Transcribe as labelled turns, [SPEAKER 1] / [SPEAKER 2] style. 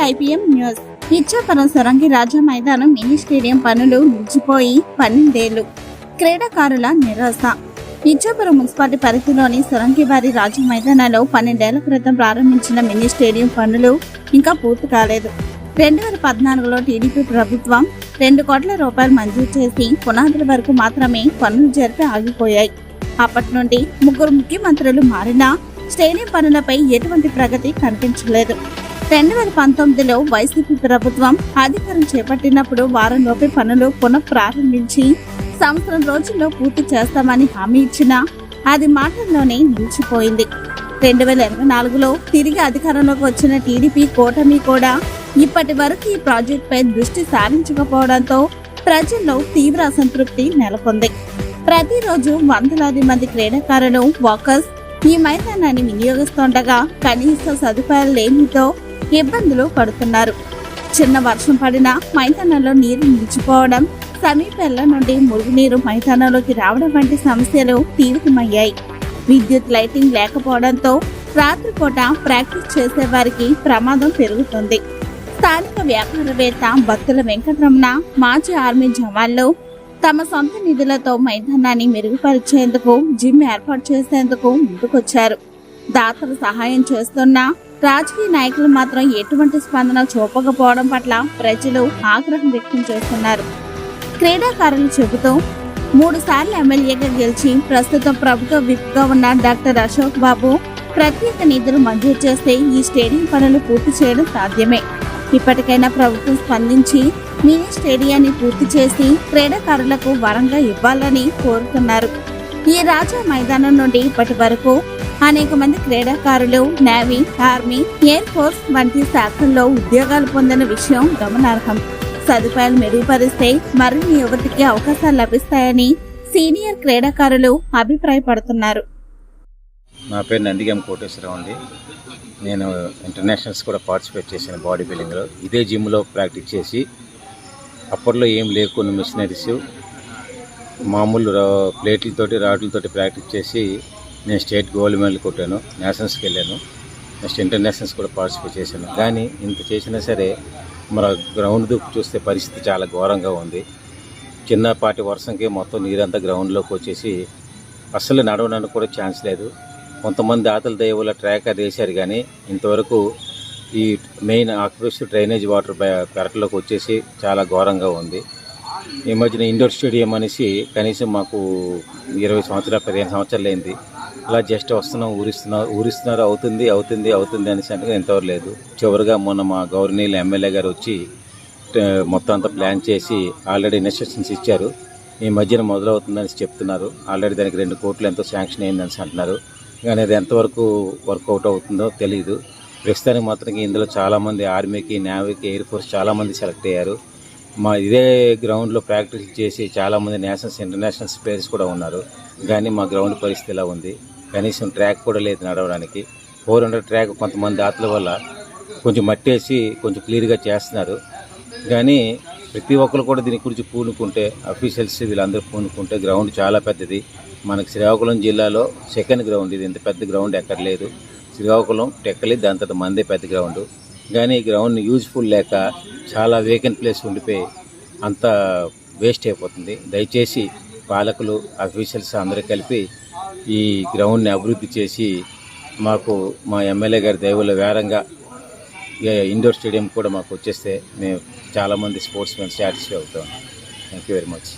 [SPEAKER 1] IPM news Ichchapuram Sorangi Raja మైదానం mini stadium పనులు నిలిచిపోయి పన్నెండేళ్ళు. క్రీడాకారుల నిరాశ. ఇచ్చాపురం మున్సిపాలిటీ పరిధిలోని సొరంగివారి రాజు మైదానంలో పన్నెండేళ్ళ క్రితం ప్రారంభించిన మినీ స్టేడియం పనులు ఇంకా పూర్తి కాలేదు. రెండు వేల పద్నాలుగులో టీడీపీ ప్రభుత్వం రెండు కోట్ల రూపాయలు మంజూరు చేసి పునాదుల వరకు మాత్రమే పనులు జరిపి ఆగిపోయాయి. అప్పటి నుండి ముగ్గురు ముఖ్యమంత్రులు మారినా స్టేడియం పనులపై ఎటువంటి ప్రగతి కనిపించలేదు. రెండు వేల పంతొమ్మిదిలో వైసీపీ ప్రభుత్వం అధికారం చేపట్టినప్పుడు వారంలోపే పనులు పునః ప్రారంభించి సంవత్సరం రోజుల్లో పూర్తి చేస్తామని హామీ ఇచ్చినా అది మాటల్లోనే నిలిచిపోయింది. రెండు వేల ఇరవై నాలుగులో తిరిగి అధికారంలోకి వచ్చిన టీడీపీ కూటమి కూడా ఇప్పటి వరకు ఈ ప్రాజెక్టుపై దృష్టి సారించకపోవడంతో ప్రజల్లో తీవ్ర అసంతృప్తి నెలకొంది. ప్రతిరోజు వందలాది మంది క్రీడాకారులు వాకర్స్ ఈ మైదానాన్ని వినియోగిస్తుండగా కనీస సదుపాయాలు లేనితో ఇబ్బందులు పడుతున్నారు. చిన్న వర్షం పడినా మైదానంలో నీరు నిలిచిపోవడం సమీపంల నుండి మురుగునీరు మైదానంలోకి రావడం వంటి సమస్యలు తీవ్రమయ్యాయి. విద్యుత్ లైటింగ్ లేకపోవడంతో రాత్రిపూట ప్రాక్టీస్ చేసే వారికి ప్రమాదం పెరుగుతుంది. స్థానిక వ్యాపారవేత్త భక్తుల వెంకటరమణ మాజీ ఆర్మీ జవాన్లు తమ సొంత నిధులతో మైదానాన్ని మెరుగుపరిచేందుకు జిమ్ ఏర్పాటు చేసేందుకు ముందుకొచ్చారు. దాతలు సహాయం చేస్తున్నా రాజకీయ నాయకులు మాత్రం ఎటువంటి స్పందన చూపకపోవడం పట్ల ప్రజలు ఆగ్రహం వ్యక్తం చేస్తున్నారు. క్రీడాకారులు చెబుతూ మూడు సార్లు ఎమ్మెల్యేగా గెలిచి ప్రస్తుతం ప్రభుత్వ విప్గా ఉన్న డాక్టర్ అశోక్ బాబు ప్రత్యేక నిధులు మంజూరు చేస్తే ఈ స్టేడియం పనులు పూర్తి చేయడం సాధ్యమే. ఇప్పటికైనా ప్రభుత్వం స్పందించి మినీ స్టేడియాన్ని పూర్తి చేసి క్రీడాకారులకు వరంగా ఇవ్వాలని కోరుతున్నారు. ఈ రాజా మైదానం నుండి ఇప్పటి వరకు అనేక మంది క్రీడాకారులు నేవీ ఆర్మీ ఎయిర్ ఫోర్స్ వంటి శాఖల్లో ఉద్యోగాలు పొందిన విషయం గమనార్హం. సదుపాయాలు మెరుగుపరిస్తే మరిన్ని యువతికి అవకాశాలు లభిస్తాయని సీనియర్ క్రీడాకారులు అభిప్రాయపడుతున్నారు.
[SPEAKER 2] నా పేరు నందిగం కోటేశ్వరరావు అండి. నేను ఇంటర్నేషనల్స్ కూడా పార్టిసిపేట్ చేశాను బాడీ బిల్డింగ్లో. ఇదే జిమ్లో ప్రాక్టీస్ చేసి అప్పట్లో ఏం లేకుండా మిషనరీస్ మామూలు రా- ప్లేట్లతోటి రాడ్లతోటి ప్రాక్టీస్ చేసి నేను స్టేట్ గోల్డ్ మెడల్ కొట్టాను నేషనల్స్కి వెళ్ళాను. నెక్స్ట్ ఇంటర్నేషనల్స్ కూడా పార్టిసిపేట్ చేశాను. కానీ ఇంత చేసినా సరే మన గ్రౌండ్ చూస్తే పరిస్థితి చాలా ఘోరంగా ఉంది. చిన్నపాటి వర్షంకి మొత్తం నీరంతా గ్రౌండ్లోకి వచ్చేసి అస్సలు నడవడానికి కూడా ఛాన్స్ లేదు. కొంతమంది ఆతల దయవుల ట్రాకర్ వేశారు కానీ ఇంతవరకు ఈ మెయిన్ ఆక్యుపేషన్ డ్రైనేజ్ వాటర్ పెరట్లోకి వచ్చేసి చాలా ఘోరంగా ఉంది. ఈ మధ్యన ఇండోర్ స్టేడియం అనేసి కనీసం మాకు ఇరవై సంవత్సరాలు పదిహేను సంవత్సరాలు అయింది. అలా జస్ట్ వస్తున్నాం ఊరిస్తున్నారు ఊరిస్తున్నారు అవుతుంది అవుతుంది అవుతుంది అనేసి అంటే ఎంతవరకు లేదు. చివరిగా మొన్న మా గవర్నీలు ఎమ్మెల్యే గారు వచ్చి మొత్తం అంతా ప్లాన్ చేసి ఆల్రెడీ ఇన్స్ట్రక్షన్స్ ఇచ్చారు. ఈ మధ్యన మొదలవుతుందని చెప్తున్నారు. ఆల్రెడీ దానికి రెండు కోట్లు ఎంతో శాంక్షన్ అయిందని అంటున్నారు. కానీ అది ఎంతవరకు వర్కౌట్ అవుతుందో తెలియదు ప్రస్తుతానికి మాత్రం ఇందులో చాలామంది ఆర్మీకి నేవీకి ఎయిర్ ఫోర్స్ చాలామంది సెలెక్ట్ అయ్యారు. మా ఇదే గ్రౌండ్లో ప్రాక్టీస్ చేసి చాలామంది నేషనల్స్ ఇంటర్నేషనల్స్ ప్లేయర్స్ కూడా ఉన్నారు. కానీ మా గ్రౌండ్ పరిస్థితి ఇలా ఉంది. కనీసం ట్రాక్ కూడా లేదు నడవడానికి. ఫోర్ హండ్రెడ్ ట్రాక్ కొంతమంది ఆటల వల్ల కొంచెం మట్టేసి కొంచెం క్లియర్గా చేస్తున్నారు. కానీ ప్రతి ఒక్కరు కూడా దీని గురించి పూనుకుంటే అఫీషియల్స్ వీళ్ళందరూ పూనుకుంటే గ్రౌండ్ చాలా పెద్దది. మనకి శ్రీకాకుళం జిల్లాలో సెకండ్ గ్రౌండ్. ఇది ఇంత పెద్ద గ్రౌండ్ ఎక్కడ లేదు శ్రీకాకుళం టెక్కలి దాని తర్వాత మందే పెద్ద గ్రౌండ్. కానీ ఈ గ్రౌండ్ యూజ్ఫుల్ లేక చాలా వేకెంట్ ప్లేస్ ఉండిపోయి అంత వేస్ట్ అయిపోతుంది. దయచేసి పాలకులు అఫీషియల్స్ అందరూ కలిపి ఈ గ్రౌండ్ని అభివృద్ధి చేసి మాకు మా ఎమ్మెల్యే గారి దయవల్ల వేరంగా ఇండోర్ స్టేడియం కూడా మాకు వచ్చేస్తే మేము చాలామంది స్పోర్ట్స్ మెన్ సాటిస్ఫై అవుతాం. Thank you very much